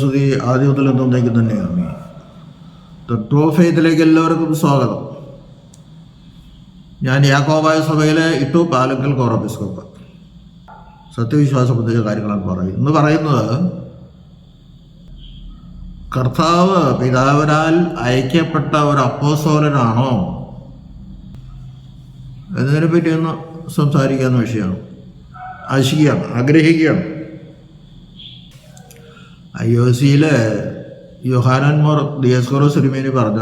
സ്തുതി ആദ്യ മുതൽ എന്നേക്ക് തന്നെയാണ് തത്വഫേത്തിലേക്ക് എല്ലാവർക്കും സ്വാഗതം. ഞാൻ യാക്കോബായ സഭയിലെ ഇട്ടു പാലക്കൽ കോറബിസ്കോപ്പ്. സത്യവിശ്വാസ സംബന്ധിച്ച കാര്യങ്ങളാണ് പറയുന്നത്. ഇന്ന് പറയുന്നത് കർത്താവ് പിതാവിനാൽ അയക്കപ്പെട്ട ഒരു അപ്പോസോലനാണോ എന്നതിനെ പറ്റി സംസാരിക്കാവുന്ന വിഷയമാണ്. ആശിക്കുകയാണ് ആഗ്രഹിക്കുകയാണ്. ഐ ഒ സിയിലെ യോഹാനൻ മോർ ദിയസ്കോറോ സിനിമേനി പറഞ്ഞ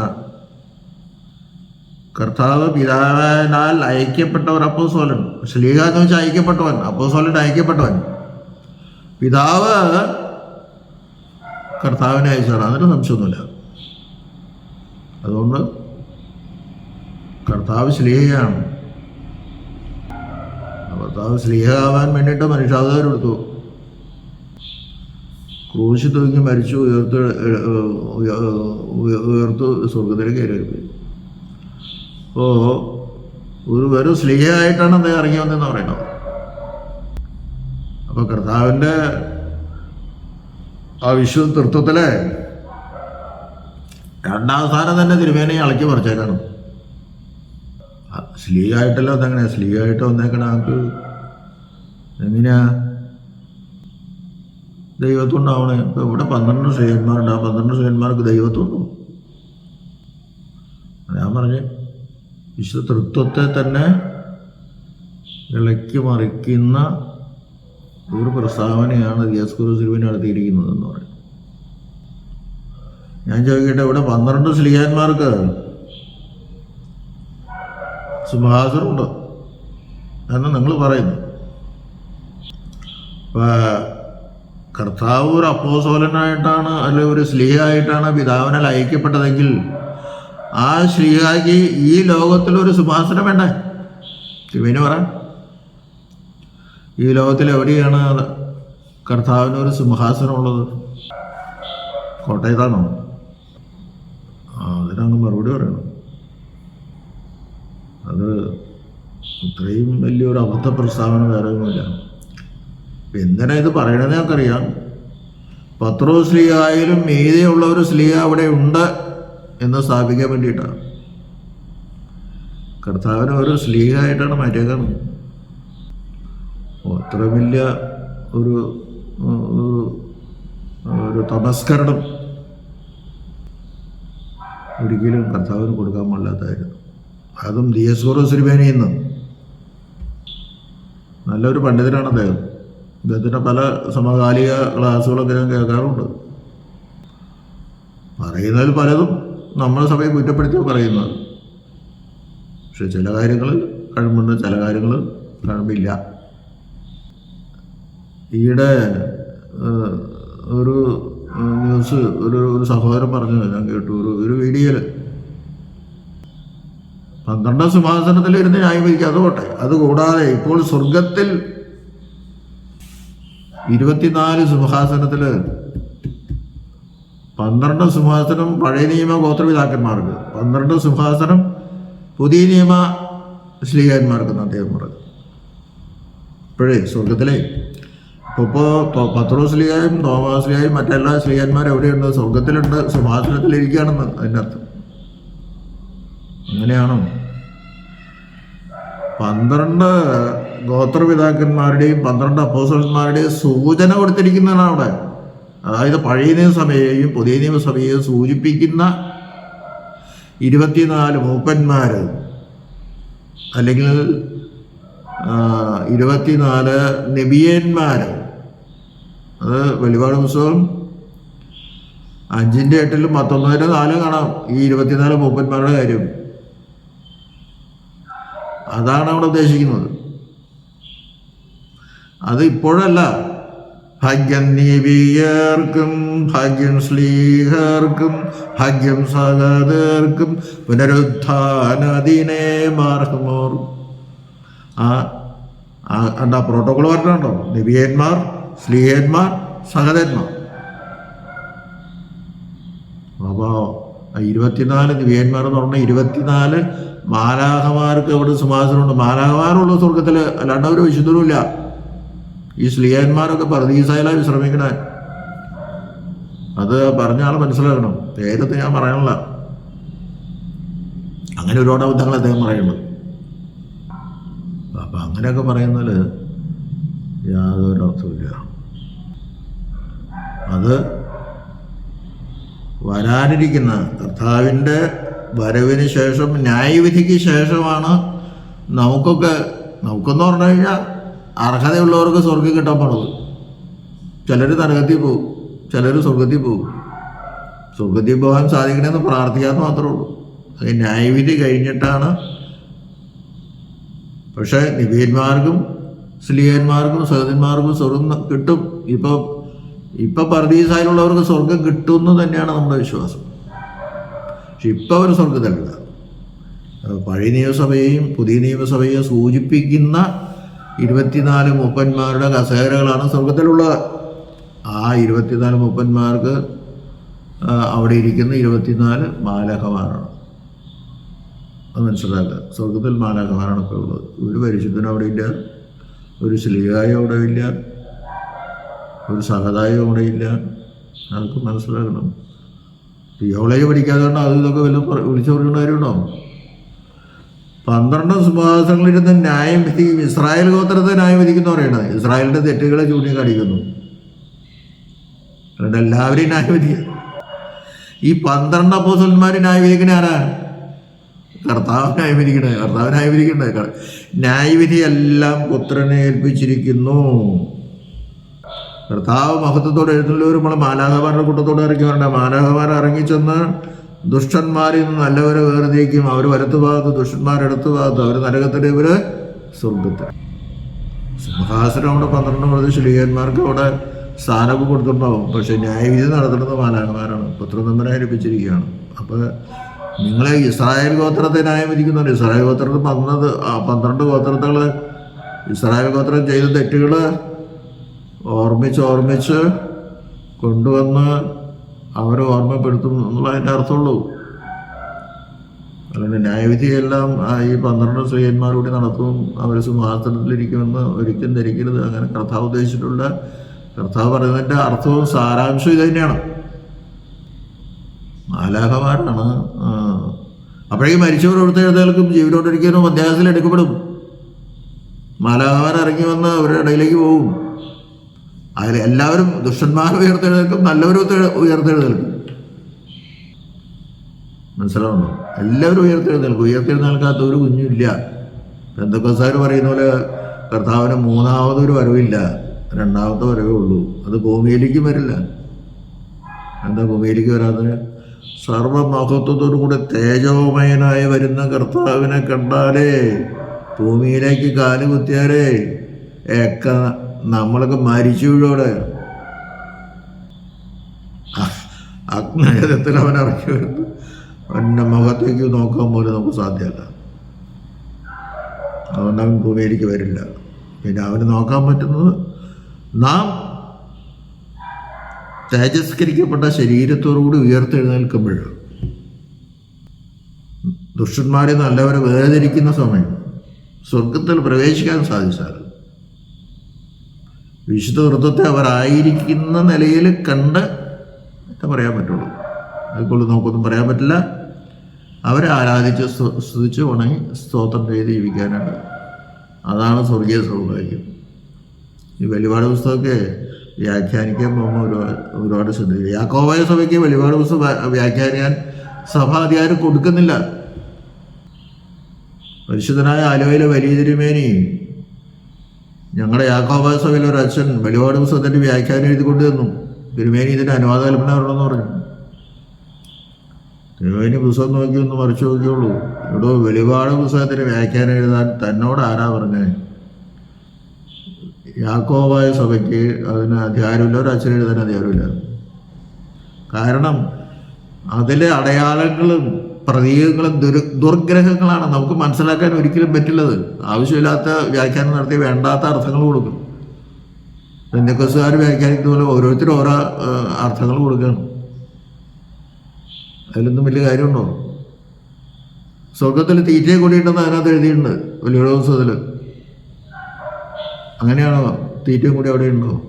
കർത്താവ് പിതാവിനാൽ അയക്കപ്പെട്ടവർ അപ്പോസോലൻ ശ്ലീഹ എന്ന് വെച്ചാൽ അയക്കപ്പെട്ടവൻ അപ്പോസോലൻ അയക്കപ്പെട്ടവൻ. പിതാവ് കർത്താവിനെ അയച്ചതാണ് അതിന് സംശയമൊന്നുമില്ല. അതുകൊണ്ട് കർത്താവ് ശ്ലീഹയാണ് കർത്താവ് ശ്ലീഹ ആവാൻ വേണ്ടിയിട്ട് മനുഷ്യാവതാരം എടുത്തു. ക്രൂശി തൂങ്ങി മരിച്ചു ഉയർത്ത് ഉയർത്തു സ്വർഗത്തിലേക്ക് കയറി അപ്പോൾ ഒരു വെറും സ്ലിഹയായിട്ടാണ് അദ്ദേഹം ഇറങ്ങി വന്നതെന്ന് പറയുന്നത് അപ്പോൾ കർത്താവിന്റെ ആ വിശ്വ തൃത്വത്തിലെ രണ്ടാം സ്ഥാനം തന്നെ തിരുമേനെ ഇളക്കി പറിച്ചേക്കാണ്. സ്ലീഹായിട്ടല്ലോ അതെങ്ങനെയാ സ്ലീഗായിട്ട് വന്നേക്കണ നമുക്ക് എങ്ങനെയാ? ദൈവത്വം ഉണ്ടാവണേ ഇപ്പം ഇവിടെ പന്ത്രണ്ട് ശ്രീയന്മാരുണ്ട് ആ പന്ത്രണ്ട് ശ്രീയന്മാർക്ക് ദൈവത്വം ഉണ്ടോ ഞാൻ പറഞ്ഞു വിശുദ്ധ തൃത്വത്തെ തന്നെ ഇളക്കി മറിക്കുന്ന ഒരു പ്രസ്താവനയാണ് റിയാസ് ഗുരു സിലുവിന് നടത്തിയിരിക്കുന്നത് എന്ന് പറയും ഞാൻ ചോദിക്കട്ടെ ഇവിടെ പന്ത്രണ്ട് സ്ലിയാന്മാർക്ക് സിംഹാസനമുണ്ടോ എന്ന് നിങ്ങൾ പറയുന്നു. കർത്താവ് ഒരു അപ്പോസോലനായിട്ടാണ് അല്ലെ ഒരു സ്ലീഹായിട്ടാണ് പിതാവിനാൽ അയക്കപ്പെട്ടതെങ്കിൽ ആ ശ്ലീഹാക്ക് ഈ ലോകത്തിൽ ഒരു സിംഹാസനം വേണ്ടേ? തിരുമേനി പറ. ഈ ലോകത്തിൽ എവിടെയാണ് കർത്താവിന് ഒരു സിംഹാസനം ഉള്ളത്? കോട്ടയത്താണോ? അതിനങ്ങ് മറുപടി പറയണം. അത് ഇത്രയും വലിയൊരു അബദ്ധ പ്രസ്താവന വേറെ ഒന്നുമില്ല എന്തിനാ ഇത് പറയണത് ഞങ്ങൾക്കറിയാം. പത്രോ സ്ലീഹ ആയാലും മീതെയുള്ള ഒരു സ്ലീഹ അവിടെ ഉണ്ട് എന്ന് സ്ഥാപിക്കാൻ വേണ്ടിയിട്ടാണ്. കർത്താവിനെ ഒരു സ്ലീഹായിട്ടാണ് മാറ്റിയേക്കുന്നത് അത്ര വലിയ ഒരു ഒരു തമസ്കരണം ഒരിക്കലും കർത്താവിന് കൊടുക്കാൻ പാടില്ലാത്തായിരുന്നു അതും ദിയസ്കോറോ സിരിമേനയിൽ നിന്ന്. നല്ലൊരു പണ്ഡിതനാണ് അദ്ദേഹം. അദ്ദേഹത്തിന്റെ പല സമകാലിക ക്ലാസ്സുകളൊക്കെ ഞാൻ കേൾക്കാറുണ്ട്. പറയുന്നതിൽ പലതും നമ്മുടെ സഭയെ കുറ്റപ്പെടുത്തിയോ പറയുന്നത്. പക്ഷെ ചില കാര്യങ്ങൾ കഴിവുണ്ട് ചില കാര്യങ്ങൾ കഴിവില്ല. ഈയിടെ ഒരു ന്യൂസ് ഒരു ഒരു സഹോദരൻ പറഞ്ഞത് ഞാൻ കേട്ടു. ഒരു ഒരു വീഡിയോയിൽ പന്ത്രണ്ടാം സിംഹാസനത്തിൽ ഇരുന്ന് ന്യായം അത് പോട്ടെ. അതുകൂടാതെ ഇപ്പോൾ സ്വർഗത്തിൽ ഇരുപത്തിനാല് സിംഹാസനത്തിൽ പന്ത്രണ്ട് സിംഹാസനം പഴയ നിയമ ഗോത്രപിതാക്കന്മാർക്ക് പന്ത്രണ്ട് സിംഹാസനം പുതിയ നിയമ ശ്ലീഹന്മാർക്ക് അദ്ദേഹം പറഞ്ഞു ഇപ്പോഴേ സ്വർഗത്തിലെ ഇപ്പോൾ ഇപ്പോൾ പത്രോസ്ലിയായും തോമാസ്ലിയായും മറ്റെല്ലാ സ്ലീഹന്മാരും എവിടെയുണ്ട്? സ്വർഗത്തിലുണ്ട് സിംഹാസനത്തിലിരിക്കുകയാണെന്ന് അതിന്റെ അർത്ഥം അങ്ങനെയാണോ? പന്ത്രണ്ട് ഗോത്രപിതാക്കന്മാരുടെയും പന്ത്രണ്ട് അപ്പോസന്മാരുടെയും സൂചന കൊടുത്തിരിക്കുന്നതാണ് അവിടെ. അതായത് പഴയ നിയമസഭയെയും പുതിയ നിയമസഭയെയും സൂചിപ്പിക്കുന്ന ഇരുപത്തിനാല് മൂപ്പന്മാർ അല്ലെങ്കിൽ ഇരുപത്തിനാല് നബിയന്മാർ അത് വെളിപാട് പുസ്തകം അഞ്ചിന്റെ എട്ടിലും പത്തൊമ്പതിന്റെ നാലും കാണാം ഈ ഇരുപത്തിനാല് മൂപ്പന്മാരുടെ കാര്യം. അതാണ് അവിടെ ഉദ്ദേശിക്കുന്നത്. അത് ഇപ്പോഴല്ല. ഭാഗ്യം നീവിയർക്കും ഭാഗ്യം ശ്ലീഹർക്കും ഭാഗ്യം സഹതർക്കും പുനരുത്ഥാനദിനെ മാർഹമോർ ആ എന്താ പ്രോട്ടോകോൾ പറഞ്ഞുണ്ടോ നിവിയന്മാർ സ്ലീഹന്മാർ സഹതന്മാർ അപ്പോൾ ഇരുപത്തിനാല് നിവിയന്മാർ എന്ന് പറഞ്ഞാൽ ഇരുപത്തിനാല് മാലാഹമാർക്ക് അവിടെ സിംഹാസനമുണ്ട് മാലാഹമാരുള്ള സ്വർഗത്തിൽ അല്ലാണ്ട് അവർ വിശുദ്ധരുമില്ല. ഈ സ്ലീഹന്മാരൊക്കെ പർദീസായാലും വിശ്രമിക്കണേ അത് പറഞ്ഞ ആൾ മനസ്സിലാക്കണം പേരത്ത് ഞാൻ പറയണില്ല അങ്ങനെ ഒരുപാട് അബദ്ധങ്ങൾ അദ്ദേഹം പറയുന്നത്. അപ്പം അങ്ങനെയൊക്കെ പറയുന്നതിൽ യാതൊരു അർത്ഥമില്ല അത് വരാനിരിക്കുന്ന കർത്താവിന്റെ വരവിന് ശേഷം ന്യായവിധിക്ക് ശേഷമാണ് നമുക്കൊക്കെ നമുക്കെന്ന് പറഞ്ഞു കഴിഞ്ഞാൽ അർഹതയുള്ളവർക്ക് സ്വർഗം കിട്ടാൻ പോണത് ചിലർ നരകത്തിൽ പോകും ചിലർ സ്വർഗത്തിൽ പോകും. സ്വർഗത്തിൽ പോകാൻ സാധിക്കണമെന്ന് പ്രാർത്ഥിക്കാമെന്ന് മാത്രമേ ഉള്ളൂ. അത് ന്യായവിധി കഴിഞ്ഞിട്ടാണ്. പക്ഷേ നിബിയന്മാർക്കും സ്ലീഹന്മാർക്കും സഹതന്മാർക്കും സ്വർഗം കിട്ടും. ഇപ്പോൾ ഇപ്പം പർദീസായിലുള്ളവർക്ക് സ്വർഗം കിട്ടുമെന്ന് തന്നെയാണ് നമ്മുടെ വിശ്വാസം. പക്ഷെ ഇപ്പം അവർ സ്വർഗത്തിലല്ല പഴയ നിയമസഭയെയും പുതിയ നിയമസഭയെയും സൂചിപ്പിക്കുന്ന ഇരുപത്തിനാല് മുപ്പന്മാരുടെ കസേരകളാണ് സ്വർഗത്തിലുള്ളത്. ആ ഇരുപത്തിനാല് മുപ്പന്മാർക്ക് അവിടെ ഇരിക്കുന്ന ഇരുപത്തിനാല് മാലഹമാരാണ് അത് മനസ്സിലാക്കുക. സ്വർഗത്തിൽ മാലഹമാരാണ് ഇപ്പോൾ ഉള്ളത്. ഒരു പരിശുദ്ധനും അവിടെ ഇല്ല. ഒരു ശ്ലീഹായും അവിടെ ഇല്ല. ഒരു സഹതായും അവിടെ ഇല്ല. അതൊക്കെ മനസ്സിലാക്കണം. തിയോളജി പഠിക്കാതെ കൊണ്ട് അത് ഇതൊക്കെ വല്ല വിളിച്ചു പറയുന്ന കാര്യമുണ്ടോ പന്ത്രണ്ട് സുഭാസങ്ങളിരുന്ന് ന്യായം വിധിക്കും. ഇസ്രായേൽ ഗോത്രത്തെ ന്യായം വിധിക്കുന്നു പറയണത് ഇസ്രായേലിന്റെ തെറ്റുകളെ ചൂണ്ടിക്കാണിക്കുന്നു അതുകൊണ്ട് എല്ലാവരെയും ന്യായം വിധിക്കുക ഈ പന്ത്രണ്ട് അപ്പോസന്മാർ ന്യായം വിധിക്കുന്ന ആരാ? കർത്താവ് ന്യായവിധിക്കണേ കർത്താവ് ന്യായവിധിക്കണ്ടേ ക- ന്യായവിധി എല്ലാം പുത്രനെ ഏൽപ്പിച്ചിരിക്കുന്നു. കർത്താവ് മഹത്വത്തോടെ എഴുന്നള്ളവരും. മാലാഹമാരുടെ കൂട്ടത്തോടെ ഇറങ്ങി വരണ്ട. മാലാഹമാർ ഇറങ്ങിച്ചെന്ന് ദുഷ്ടന്മാരിൽ നിന്ന് നല്ലവരെ വേർതിരിക്കും. അവർ വലത്തു ഭാഗത്ത് ദുഷ്ടന്മാർ ഭാഗത്ത്. അവർ നരകത്തിൽ ഇവർ സ്വർഗത്തിൽ സിംഹാസനം അവിടെ പന്ത്രണ്ട് മുതൽ ശ്രീകന്മാർക്ക് അവിടെ സ്ഥാനമൊക്കെ കൊടുത്തിട്ടുണ്ടാവും. പക്ഷെ ന്യായവിധി നടത്തുന്നത് മാലാഹമാരാണ് പുത്രനമ്പനായി ലഭിച്ചിരിക്കുകയാണ് അപ്പോൾ നിങ്ങളെ ഇസ്രായേൽ ഗോത്രത്തെ ന്യായം വിധിക്കുന്നുണ്ട്. ഇസ്രായേൽ ഗോത്രത്തിൽ പന്ത്രണ്ട് പന്ത്രണ്ട് ഗോത്രങ്ങൾ ഇസ്രായേൽ ഗോത്രം ചെയ്ത തെറ്റുകൾ ഓർമ്മിച്ച് ഓർമ്മിച്ച് കൊണ്ടുവന്ന് അവരെ ഓർമ്മപ്പെടുത്തും എന്നുള്ള അതിന്റെ അർത്ഥമുള്ളൂ. അല്ലാണ്ട് ന്യായവിധിയെല്ലാം ഈ പന്ത്രണ്ട് സ്ത്രീയന്മാരൂടി നടത്തും അവർ സിംഹാസനത്തിലിരിക്കുമെന്ന് ഒരിക്കലും ധരിക്കരുത്. അങ്ങനെ കർത്താവ് ഉദ്ദേശിച്ചിട്ടുള്ള കർത്താവ് പറയുന്നതിന്റെ അർത്ഥവും സാരാംശവും ഇത് തന്നെയാണ്. മാലാഹമാരാണ് ആ. അപ്പോഴേക്കും എഴുതേൽക്കും ജീവനോടിരിക്കാനും അധ്യാസത്തിൽ എടുക്കപ്പെടും. മാലാഹമാർ ഇറങ്ങി വന്ന് അവരുടെ ഇടയിലേക്ക് പോകും. അതിൽ എല്ലാവരും ദുഷ്ടന്മാർ ഉയർത്തെഴുന്നേൽക്കും നല്ലവരും ഉയർത്തെ- ഉയർത്തെഴുന്നേൽക്കും. മനസ്സിലാവുന്നു? എല്ലാവരും ഉയർത്തെഴുന്നേൽക്കും. ഉയർത്തെഴുന്നേൽക്കാത്ത ഒരു കുഞ്ഞുമില്ല. എന്തൊക്കെസാർ പറയുന്ന പോലെ കർത്താവിന് മൂന്നാമതൊരു വരവില്ല. രണ്ടാമത്തെ വരവേ ഉള്ളൂ. അത് ഭൂമിയിലേക്കും വരില്ല. എന്താ ഭൂമിയിലേക്ക് വരാതെ സർവമഹത്വത്തോടു കൂടെ തേജോമയനായി വരുന്ന കർത്താവിനെ കണ്ടാലേ ഭൂമിയിലേക്ക് കാൽ കുത്തിയാലേ ഒക്കെ നമ്മളൊക്കെ മരിച്ചു വീഴോടെ. അഗ്നേതത്തിൽ അവൻ ഇറങ്ങി വരുന്നു. അവന്റെ മുഖത്തേക്ക് നോക്കാൻ പോലും നമുക്ക് സാധ്യമല്ല. അതുകൊണ്ട് അവൻ ഭൂമിയിലേക്ക് വരില്ല. പിന്നെ അവന് നോക്കാൻ പറ്റുന്നത് നാം തേജസ്കരിക്കപ്പെട്ട ശരീരത്തോടുകൂടി ഉയർത്തെഴുന്നേൽക്കുമ്പോൾ ദുഷ്ടന്മാരെ നല്ലവരെ വേർതിരിക്കുന്ന സമയം സ്വർഗത്തിൽ പ്രവേശിക്കാൻ സാധിച്ചാൽ വിശുദ്ധ വൃത്തത്തെ അവരായിരിക്കുന്ന നിലയിൽ കണ്ട് പറയാൻ പറ്റുള്ളൂ. അതുകൊണ്ട് നമുക്കൊന്നും പറയാൻ പറ്റില്ല. അവരെ ആരാധിച്ച് സ്തു- സ്തുതിച്ച് ഉണങ്ങി സ്തോത്രം ചെയ്ത് ജീവിക്കാനാണ്. അതാണ് സ്വർഗീയ സൗഭാഗ്യം. ഈ വെളിപാട് പുസ്തകമൊക്കെ വ്യാഖ്യാനിക്കാൻ പോകുമ്പോൾ ഒരുപാട് ഒരുപാട് ശ്രദ്ധിക്കും യാക്കോവായ സഭയ്ക്ക് വെളിപാട് പുസ്തകം വ്യാ- വ്യാഖ്യാനിക്കാൻ സഭ അധികാരം കൊടുക്കുന്നില്ല. പരിശുദ്ധനായ ആലുവയിലെ വലിയ തിരുമേനി ഞങ്ങളുടെ യാക്കോബായ സഭയിൽ ഒരു അച്ഛൻ വെളിപാട് പുസ്തകത്തിന്റെ വ്യാഖ്യാനം എഴുതി കൊണ്ടു തന്നു. തിരുമേനി ഇതിന്റെ അനുവാദ കൽപ്പന പറഞ്ഞു. തിരുമേനി പുസ്തകം നോക്കി ഒന്ന് മറിച്ച് നോക്കിയുള്ളൂ. ഇവിടെ വെളിപാട് പുസ്തകത്തിന്റെ വ്യാഖ്യാനം എഴുതാൻ തന്നോട് ആരാ പറഞ്ഞത് യാക്കോബായ സഭയ്ക്ക് അതിന് അധികാരമില്ല. ഒരു അച്ഛൻ എഴുതാൻ അധികാരമില്ല. കാരണം അതിലെ അടയാളങ്ങളും പ്രതീകങ്ങളും ദുർ ദുർഗ്രഹങ്ങളാണ്. നമുക്ക് മനസ്സിലാക്കാൻ ഒരിക്കലും പറ്റില്ലത്. ആവശ്യമില്ലാത്ത വ്യാഖ്യാനം നടത്തി വേണ്ടാത്ത അർത്ഥങ്ങൾ കൊടുക്കും. പെന്തക്കോസുകാർ വ്യാഖ്യാനിക്കുന്ന പോലെ ഓരോരുത്തരും ഓരോ അർത്ഥങ്ങൾ കൊടുക്കുകയാണ്. അതിലൊന്നും വലിയ കാര്യമുണ്ടോ? സ്വർഗത്തിൽ തീറ്റയെ കൂടിയിട്ടെന്ന് അതിനകത്ത് എഴുതിയിട്ടുണ്ട്. വലിയ ദിവസത്തിൽ. അങ്ങനെയാണോ? തീറ്റയും കൂടി അവിടെ ഉണ്ടോ?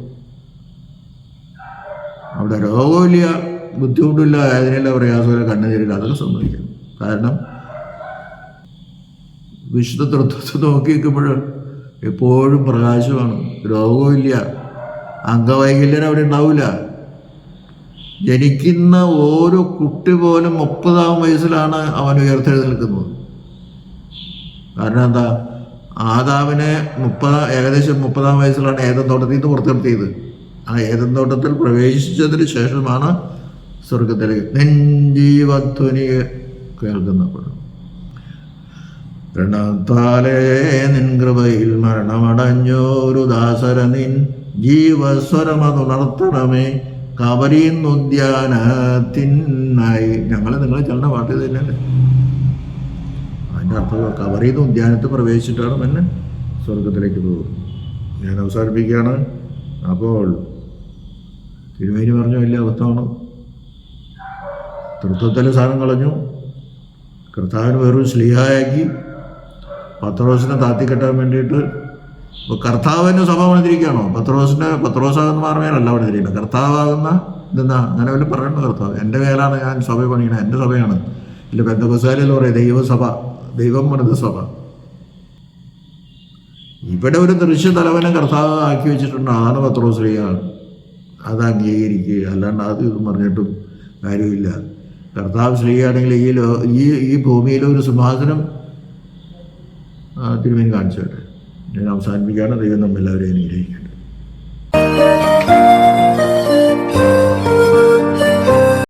അവിടെ രോഗമില്ല. ബുദ്ധിമുട്ടില്ല വേദനയില്ല പ്രയാസമില്ല കണ്ണുനീരില്ല അതൊക്കെ സംഭവിക്കും കാരണം വിശുദ്ധ തൃത്വത്തെ നോക്കി നിൽക്കുമ്പോൾ എപ്പോഴും പ്രകാശമാണ്. രോഗമില്ല അംഗവൈകല്യം അവിടെ ഉണ്ടാവില്ല. ജനിക്കുന്ന ഓരോ കുട്ടി പോലും മുപ്പതാം വയസ്സിലാണ് അവൻ ഉയർത്തെഴുന്നേൽക്കുന്നത്. കാരണം എന്താ? ആദാവിനെ മുപ്പതാം ഏകദേശം മുപ്പതാം വയസ്സിലാണ് ഏതൻ തോട്ടത്തിൽ നിന്ന് പുറത്തിറത്തിയത് ആ ഏതൻ തോട്ടത്തിൽ പ്രവേശിച്ചതിന് ശേഷമാണ് സ്വർഗത്തിലേക്ക് നെഞ്ചീവധ്വനി കേൾക്കുന്നപ്പോഴും പ്രണത്താലേ നിൻ കൃപയിൽ മരണമടഞ്ഞോരു ദാസര നിൻ ജീവസ്വരമതുണർത്തണമേ കവരീന്നുദ്യാനത്തിനായി ഞങ്ങൾ നിങ്ങളെ ചെല്ലണ പാട്ട് തന്നെയല്ലേ? അതിന്റെ അർത്ഥം കവരീന്ന് ഉദ്യാനത്തിൽ പ്രവേശിച്ചിട്ടാണ് പിന്നെ സ്വർഗത്തിലേക്ക് പോകുന്നത്. ഞാൻ അവസാനിപ്പിക്കുകയാണ്. അപ്പോൾ തിരുമേനി പറഞ്ഞ വലിയ അബദ്ധമാണ്. തൃത്വത്തിൽ സാധനം കളഞ്ഞു. കർത്താവിന് വെറും സ്ലീഹായാക്കി പത്രോസിനെ താത്തിക്കെട്ടാൻ വേണ്ടിയിട്ട് ഇപ്പോൾ കർത്താവിന് സഭ പണിതിരിക്കുകയാണോ? പത്രോസിന്റെ പത്രോസാകുന്ന മാർമേനല്ല പണിതിരിക്കുന്നത്. കർത്താവാകുന്ന ഇതെന്നാ അങ്ങനെ വല്ല പറയണ്ട കർത്താവ്? എന്റെ മേലാണ് ഞാൻ സഭ പണിയണത്. എന്റെ സഭയാണ്. ഇല്ല ബന്ധുസാരിൽ പറയും ദൈവസഭ. ദൈവം പണിത സഭ. ഇവിടെ ഒരു ദൃശ്യ തലവനെ കർത്താവ് ആക്കി വെച്ചിട്ടുണ്ട്. അതാണ് പത്രോസ്ലീഹ അത് അംഗീകരിക്കുക അല്ലാണ്ട് അത് പറഞ്ഞിട്ടും കാര്യമില്ല. കർത്താവ് ശ്രീയാണെങ്കിൽ ഈ ലോ ഈ ഈ ഭൂമിയിലെ ഒരു സിംഹാസനം തിരുമേനി കാണിച്ചു ഞാൻ അവസാനിപ്പിക്കുകയാണ്. ദൈവം നമ്മളെല്ലാവരെയും അനുഗ്രഹിക്കട്ടെ.